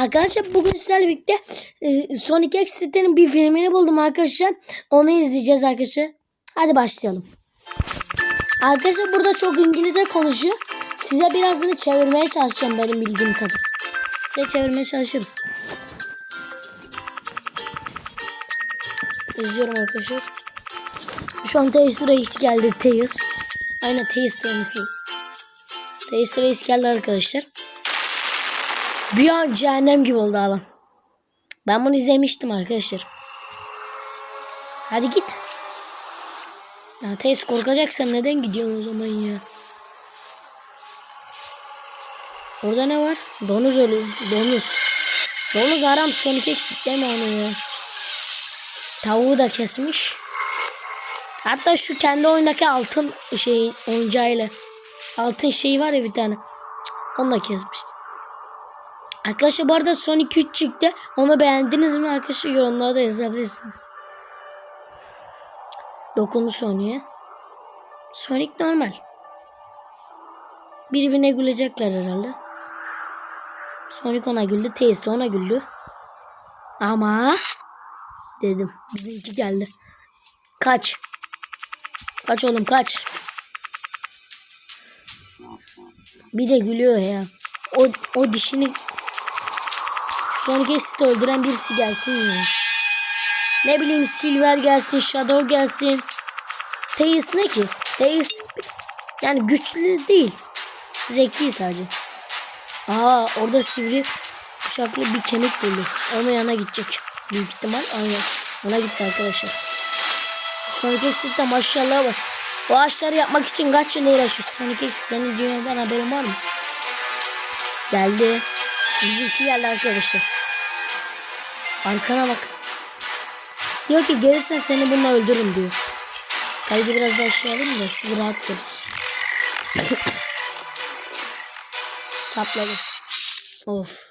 Arkadaşlar bugün sizlerle birlikte e, Sonic X sitenin bir filmini buldum arkadaşlar. Onu izleyeceğiz arkadaşlar. Hadi başlayalım. Arkadaşlar burada çok İngilizce konuşuyor. Size birazını çevirmeye çalışacağım benim bildiğim kadar. Size çevirmeye çalışırız. İzliyorum arkadaşlar. Şu an Teis Reis geldi. Teis. Aynen Teis Reis. Teis Reis geldi arkadaşlar. Bir an cehennem gibi oldu alan. Ben bunu izlemiştim arkadaşlar. Hadi git. Ya Teis korkacaksan neden gidiyorsun o zaman ya? Orada ne var? Donuz ölü. Donuz. Donuz aram Sonic eksik deme onu ya. Tavuğu da kesmiş. Hatta şu kendi oyundaki altın şey oyuncağıyla. Altın şeyi var ya bir tane. Onu da kesmiş. Arkadaşlar bu arada Sonic 3 çıktı. Onu beğendiniz mi arkadaşlar yorumlarda yazabilirsiniz. Dokundu Sonic'e. Sonic normal. Birbirine gülecekler herhalde. Sonic ona güldü. Tails ona güldü. Ama dedim. Bizimki geldi. Kaç. Kaç oğlum kaç. Bir de gülüyor ya. O, o dişini Sonic X'i öldüren birisi gelsin. Ne bileyim Silver gelsin, Shadow gelsin. Tails ne ki? Tails yani güçlü değil. Zeki sadece. Aa orada sivri bıçaklı bir kemik buldu. Onun yanına gidecek. Büyük ihtimal aynen. Ona gitti arkadaşlar. Sonic de maşallah bak. O ağaçları yapmak için kaç yıl uğraşıyor. Sonic senin dünyadan haberin var mı? Geldi. Bizimki geldi arkadaşlar. Arkana bak. Diyor ki gelirsen seni bununla öldürürüm diyor. Kaydı biraz daha aşağı alayım da siz rahat görün. Sapladı. Of.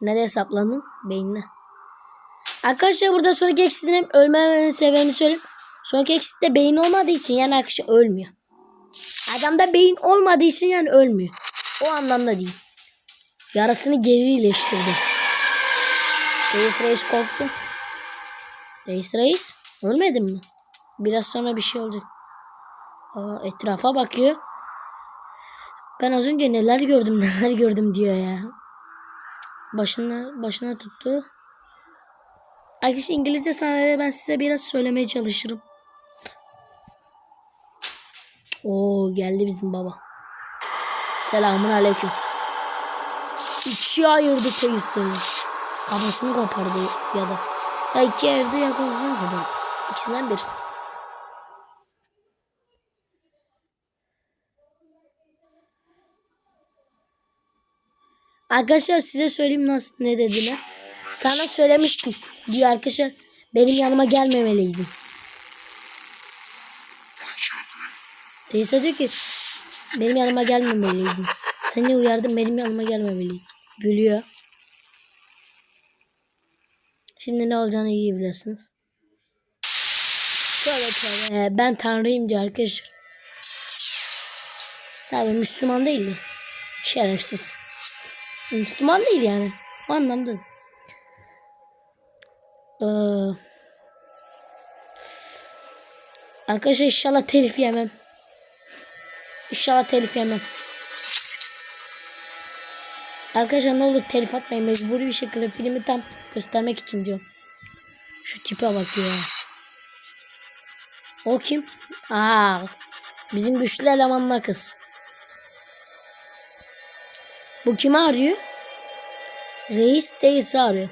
Nereye saplandın? Beynine. Arkadaşlar burada Sonic X'in ölmemenin sebebini söyleyeyim. Sonic X'de beyin olmadığı için yani arkadaşlar ölmüyor. Adamda beyin olmadığı için yani ölmüyor. O anlamda değil. Yarasını geri iyileştirdi. Reis Reis korktu. Reis Reis ölmedin mi? Biraz sonra bir şey olacak. Aa, etrafa bakıyor. Ben az önce neler gördüm neler gördüm diyor ya. Başına başına tuttu. Arkadaşlar İngilizce sahnede ben size biraz söylemeye çalışırım. Oo geldi bizim baba. Selamun aleyküm. İkiye ayırdı teyze. Kafasını kopardı ya da. Ya iki ayırdı ya kafasını kopardı. İkisinden birisi. Arkadaşlar size söyleyeyim nasıl ne dediler. Sana söylemiştim diyor arkadaşlar. Benim yanıma gelmemeliydin. Teyze diyor ki benim yanıma gelmemeliydin. Seni uyardım benim yanıma gelmemeliydin. Gülüyor. Şimdi ne olacağını iyi bilirsiniz. Şöyle şöyle. Ee, ben tanrıyım diyor arkadaşlar. Tabi Müslüman değil mi? Şerefsiz. Müslüman değil yani. O anlamda. Ee, arkadaşlar inşallah telif yemem. İnşallah telif yemem. Arkadaşlar ne olur telif atmayın. Mecburi bir şekilde filmi tam göstermek için diyorum. Şu tipe bak ya. O kim? Aa, bizim güçlü elemanla kız. Bu kimi arıyor? Reis Reis'i arıyor.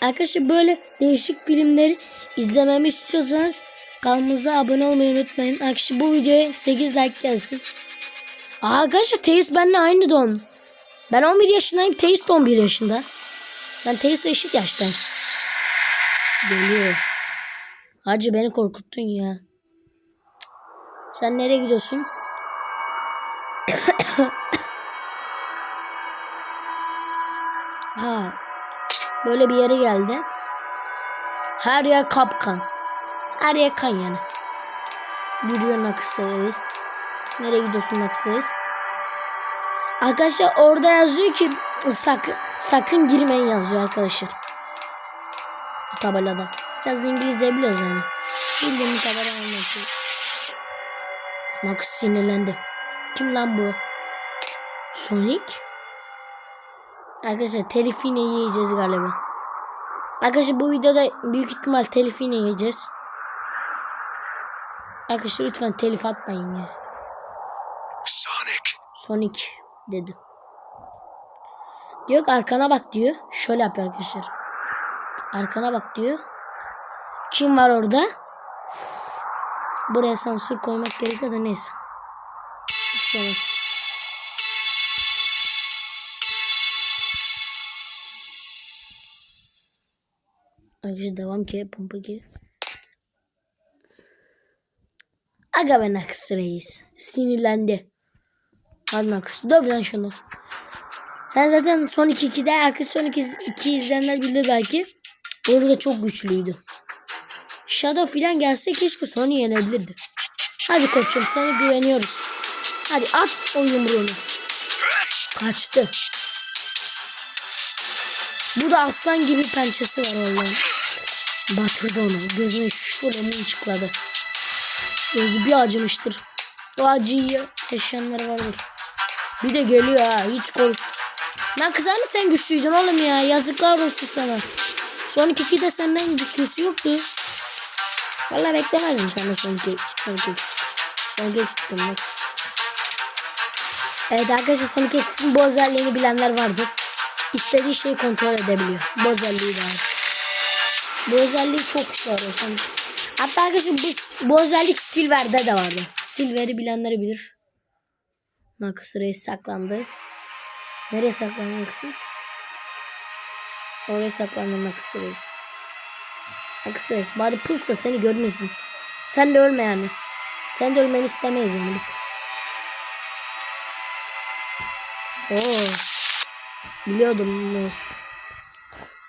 Arkadaşlar böyle değişik filmleri izlememi istiyorsanız kanalımıza abone olmayı unutmayın. Arkadaşlar bu videoya 8 like gelsin. Arkadaşlar Teis benimle aynı don. Ben 11 yaşındayım. Teis de 11 yaşında. Ben Teis'le eşit yaştayım. Geliyor. Hacı beni korkuttun ya. Sen nereye gidiyorsun? ha. Böyle bir yere geldi. Her yer kapkan. Her yer kan yani. Yürüyor Nakısayız. Nereye gidiyorsun Nakısayız? Arkadaşlar orada yazıyor ki sakın, sakın girmeyin yazıyor arkadaşlar. Bu tabelada. Biraz İngilizce biliyoruz yani. Bildiğim tabela anlatıyor. Max sinirlendi. Kim lan bu? Sonic? Arkadaşlar telif yine yiyeceğiz galiba. Arkadaşlar bu videoda büyük ihtimal telif yine yiyeceğiz. Arkadaşlar lütfen telif atmayın ya. Sonic. Sonic dedi. Diyor ki arkana bak diyor. Şöyle yapıyor arkadaşlar. Arkana bak diyor. Kim var orada? Buraya sansür koymak gerekiyor da neyse. Olmaz. Arkadaşlar devam ki pompa ki. Aga ben reis. Sinirlendi. Aks döv lan şunu. Sen zaten son 2-2'de arkadaş son 2 izleyenler bilir belki. Orada çok güçlüydü. Shadow filan gelse keşke Sony yenebilirdi. Hadi koçum sana güveniyoruz. Hadi at o yumruğunu. Kaçtı. Bu da aslan gibi pençesi var vallahi. Batırdı onu. Gözüne şu lemon çıkladı. Gözü bir acımıştır. O acıyı yaşayanlar vardır. Bir de geliyor ha. Hiç kork. Lan kız hani sen güçlüydün oğlum ya. Yazıklar olsun sana. Son iki de senden güçlüsü yoktu. Vallahi beklemezdim senden son iki. Son iki. Son iki demek. Evet arkadaşlar son iki bu özelliğini bilenler vardır. İstediği şeyi kontrol edebiliyor. Bu özelliği var. Bu özelliği çok işe yarıyor Sonic. Hatta arkadaşlar bu, bu özellik Silver'de de vardı. Silver'i bilenleri bilir. Nakıs Reis saklandı. Nereye saklanacaksın? Oraya saklandı Nakıs Reis. Nakıs Reis bari pus da seni görmesin. Sen de ölme yani. Sen de ölmeni istemeyiz yani biz. Oo. Biliyordum bunu.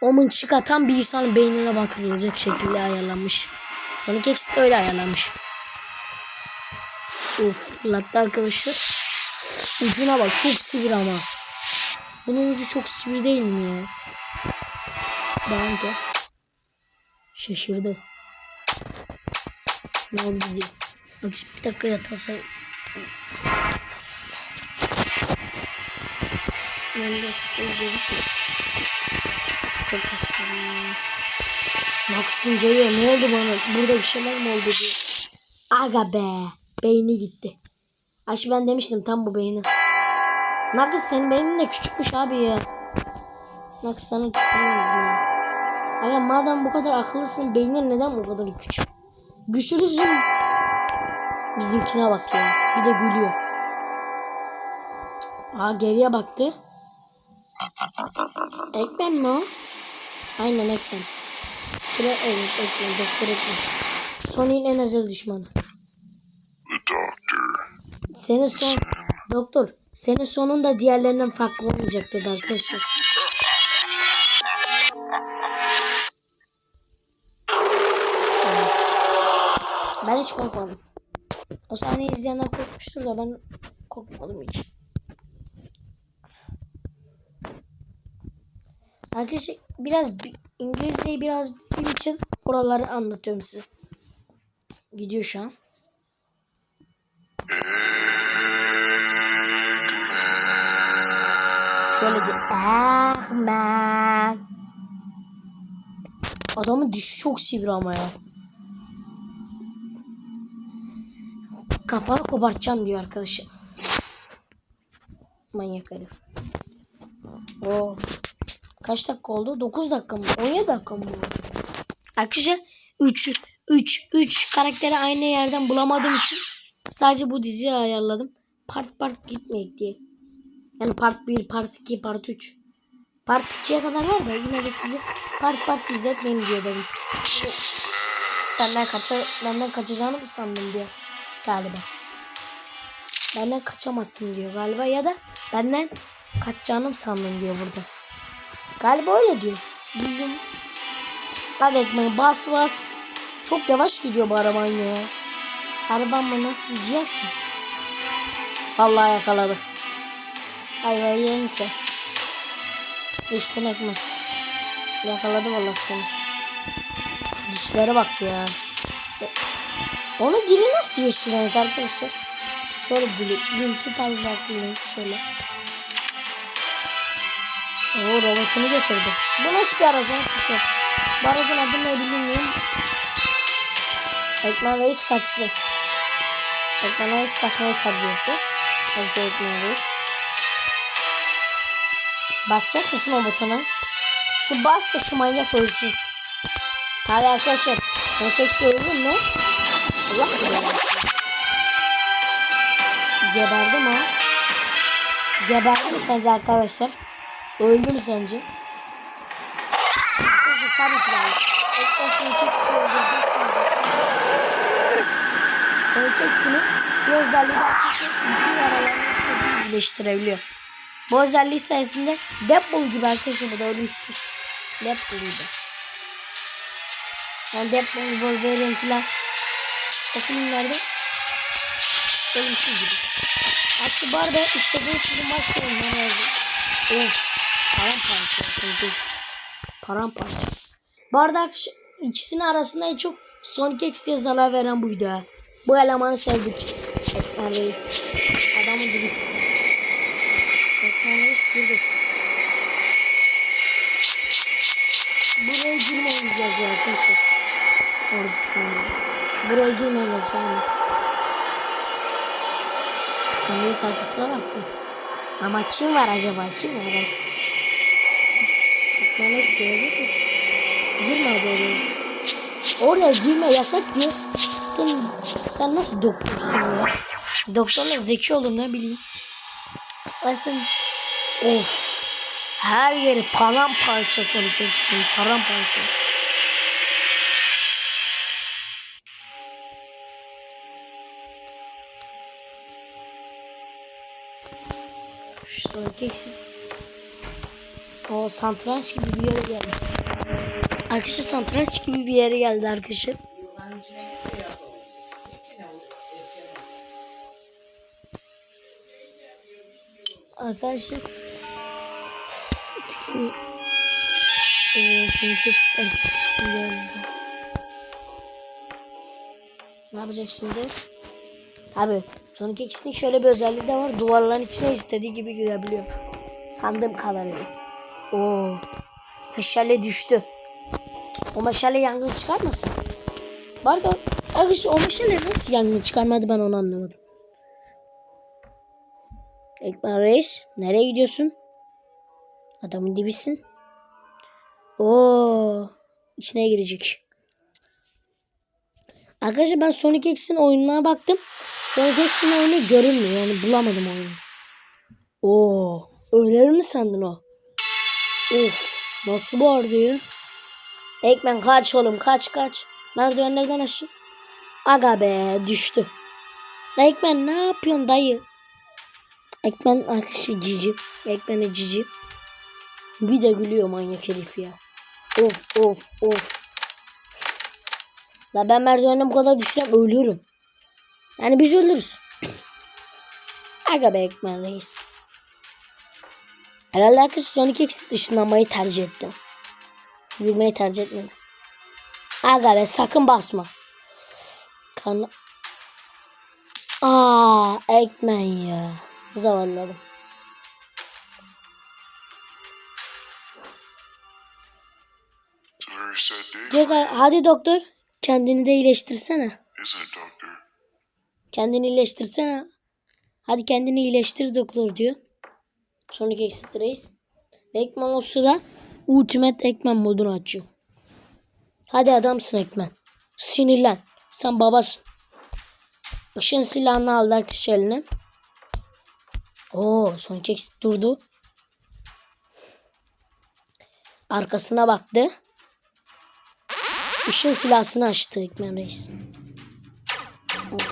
O mınçık atan bir insanın beynine batırılacak şekilde ayarlanmış. Sonic de öyle ayarlanmış. Uf fırlattı arkadaşlar. Ucuna bak çok sivri ama. Bunun ucu çok sivri değil mi ya? Devam. Şaşırdı. Ne oldu diye. Bak şimdi bir dakika yatarsa. Ben de yatakta izledim. Çok hastayım ya. Max inceliyor. Ne oldu bana? Burada bir şeyler mi oldu diye. Aga be. Beyni gitti. Aşı ben demiştim tam bu beyni. Nakız senin beynin de küçükmüş abi ya. Nakız sana tükürüyoruz ya. Aga madem bu kadar akıllısın beynin neden bu kadar küçük? Güçlüsün. Bizimkine bak ya. Bir de gülüyor. Aa geriye baktı. Ekmen mi o? Aynen Ekmen. Evet Ekmen. Doktor Ekmen. Sony'in en özel düşmanı. Senin son... Doktor. Senin sonun da diğerlerinden farklı olmayacak dedi arkadaşlar. Ben hiç korkmadım. O sahneyi izleyenler korkmuştur da ben korkmadım hiç. Arkadaşlar biraz bi- İngilizceyi biraz bildiğim için oraları anlatıyorum size. Gidiyor şu an. Şöyle de Ahmet. Adamın dişi çok sivri ama ya. Kafanı kopartacağım diyor arkadaşım. Manyak herif. Oo. Kaç dakika oldu? 9 dakika mı? 17 dakika mı? Arkadaşlar 3 3 3 karakteri aynı yerden bulamadığım için sadece bu diziyi ayarladım. Part part gitmeyek diye. Yani part 1, part 2, part 3. Part 2'ye kadar var da yine de sizi part part izletmeyin diye dedim. Benden, kaça, benden kaçacağını mı sandın diyor galiba. Benden kaçamazsın diyor galiba ya da benden kaçacağını mı sandın diyor burada. Galiba öyle diyor. Bildim. Hadi ekmeği bas bas. Çok yavaş gidiyor bu araban ya. Araban mı nasıl bir cihazsın? Vallahi yakaladı. Ayvayı yense. Sıçtın Ekmen. Yakaladı vallahi seni. Şu dişlere bak ya. Onun dili nasıl yeşil renk arkadaşlar? Şöyle dili. Bizimki tabii farklı renk. Şöyle. Oo robotunu getirdi. Bu nasıl bir aracı arkadaşlar? Bu aracın adı ne bilmiyorum. Ekmen Reis kaçtı. Ekmen Reis kaçmayı tercih etti. Peki Ekmen Reis. Basacak mısın o butona? Şu bas da şu manyak ölsün. Tabi arkadaşlar. Sonra tek söyleyeyim mi? Allah belanı Geberdi mi? Geberdi mi sence arkadaşlar? Öldü mü sence? Arkadaşlar tabii ki hayır. Ekran Sonic X'i öldürdü sence? Sonic X'inin bir özelliği de arkadaşlar bütün yaralarını istediği birleştirebiliyor. Bu özelliği sayesinde Deadpool gibi arkadaşlar bu da ölümsüz. Deadpool gibi. Yani Deadpool, Wolverine falan o filmlerde ölümsüz gibi. Akşı bu arada istediğiniz gibi maç sorunları yazın. Of. Paramparça. Paramparça. Akş- ikisinin arasında en çok Sonic X'e zarar veren buydu ha. Bu elemanı sevdik. Ekmen Reis. Adamın dibisi sen. Girdi. Buraya girmeyin yazıyor arkadaşlar. Orada sanırım. Buraya girmeyin yazıyor. Ben Reis arkasına baktım. Ama kim var acaba? Kim var arkasında? Reis gelecek misin? Girme hadi oraya. Oraya girme yasak diyor. Sen sen nasıl doktorsun ya? Doktorlar zeki olur ne bileyim. Ben sen of her yeri paramparça Sonic X'in paramparça. Sonic X'in o santranç gibi bir yere geldi. Arkadaşlar santranç gibi bir yere geldi arkadaşlar. Arkadaşlar film eee Sonic X arkasından geldi. Ne yapacak şimdi? Tabi Sonic X'in şöyle bir özelliği de var. Duvarların içine istediği gibi girebiliyor. Sandığım kadarıyla. Oo. Meşale düştü. O meşale yangın çıkarmasın. Bu arada arkadaşlar o meşale nasıl yangın çıkarmadı ben onu anlamadım. Ekber Reis nereye gidiyorsun? Adamın dibisin. Oo, içine girecek. Arkadaşlar ben Sonic X'in oyununa baktım. Sonic X'in oyunu görünmüyor yani bulamadım oyunu. Oo, öyle mi sandın o? Of, nasıl bağırdı ya? Ekmen kaç oğlum kaç kaç. Merdivenlerden aşağı. Aga be düştü. Ekmen ne yapıyorsun dayı? Ekmen arkadaşı cici. Ekmen'e cici. Bir de gülüyor manyak herif ya. Of of of. La ben merdivenden bu kadar düşsem ölüyorum. Yani biz ölürüz. Aga be Ekmen reis. Herhalde arkadaşı Sonic X dışınlanmayı tercih etti. Yürümeyi tercih etmedi. Aga be sakın basma. Karnı... Aa Ekmen ya. Zavallı ki, hadi doktor kendini de iyileştirsene. Kendini iyileştirsene. Hadi kendini iyileştir doktor diyor. Sonic Exit Reis. Ve Ekman o sıra Ultimate Ekman modunu açıyor. Hadi adamsın Ekman. Sinirlen. Sen babasın. Işın silahını aldı arkadaş eline. Oo Sonic Exit durdu. Arkasına baktı. Işın silahını açtı Ekmen Reis.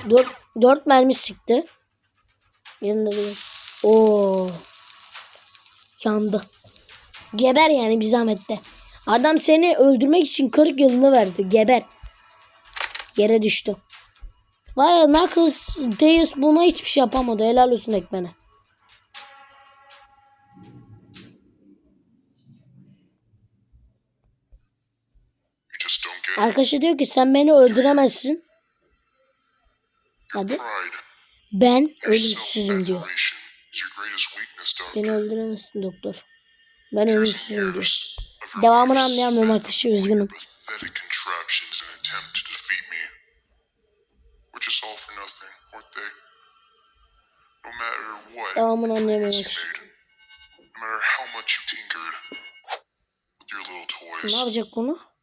Dört, dört mermi sıktı. Yanında değil. Oo. Yandı. Geber yani bir zahmette. Adam seni öldürmek için 40 yılını verdi. Geber. Yere düştü. Var ya Knuckles Deus buna hiçbir şey yapamadı. Helal olsun Ekmen'e. Arkadaşı diyor ki sen beni öldüremezsin. Hadi. Ben ölümsüzüm diyor. Beni öldüremezsin doktor. Ben ölümsüzüm diyor. Devamını anlayamıyorum arkadaşlar üzgünüm. Devamını anlayamıyorum you arkadaşlar. made, no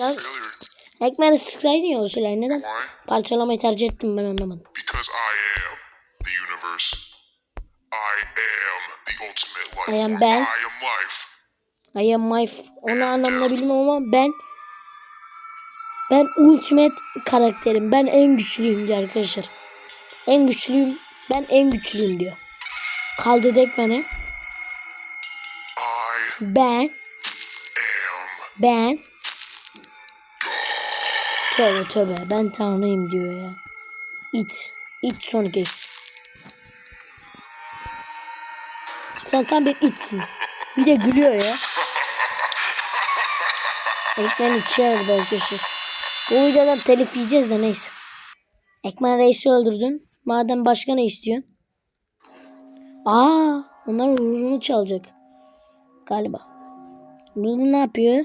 Lan-. Ekmeğini sıksaydın ya o silahı neden? Parçalamayı tercih ettim ben anlamadım. I am the universe. I am the ultimate life. I am form. Ben. I am life. I am f- onu anlamını bilmem ama ben ben ultimate karakterim. Ben en güçlüyüm diyor arkadaşlar. En güçlüyüm. Ben en güçlüyüm diyor. Kaldı dek bana. I Ben ben Tövbe tövbe ben tanrıyım diyor ya. İt. İt Sonic X. Sen tam bir itsin. Bir de gülüyor ya. Ekmen ikiye ayırdı arkadaşlar. Bu videodan telif yiyeceğiz de neyse. Ekmen reisi öldürdün. Madem başka ne istiyorsun? Aa, onlar ruhunu çalacak. Galiba. Burada ne yapıyor?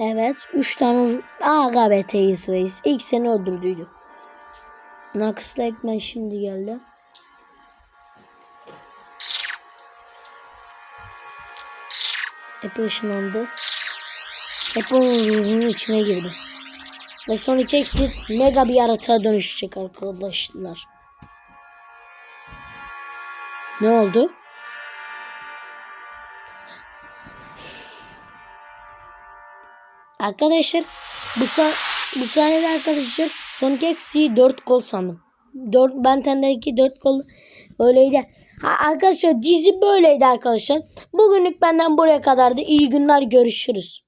Evet. Üç tane ruh... Aa gabeteyiz reis. İlk seni öldürdüydü. Nakıslı ekmen şimdi geldi. Apple ışınlandı. Apple'ın ruhunun içine girdi. Ve son iki exit mega bir yaratığa dönüşecek arkadaşlar. Ne oldu? Arkadaşlar bu sa bu sahnede arkadaşlar Sonic X'i 4 gol sandım. 4 ben tendeki 4 gol öyleydi. Ha, arkadaşlar dizi böyleydi arkadaşlar. Bugünlük benden buraya kadardı. İyi günler görüşürüz.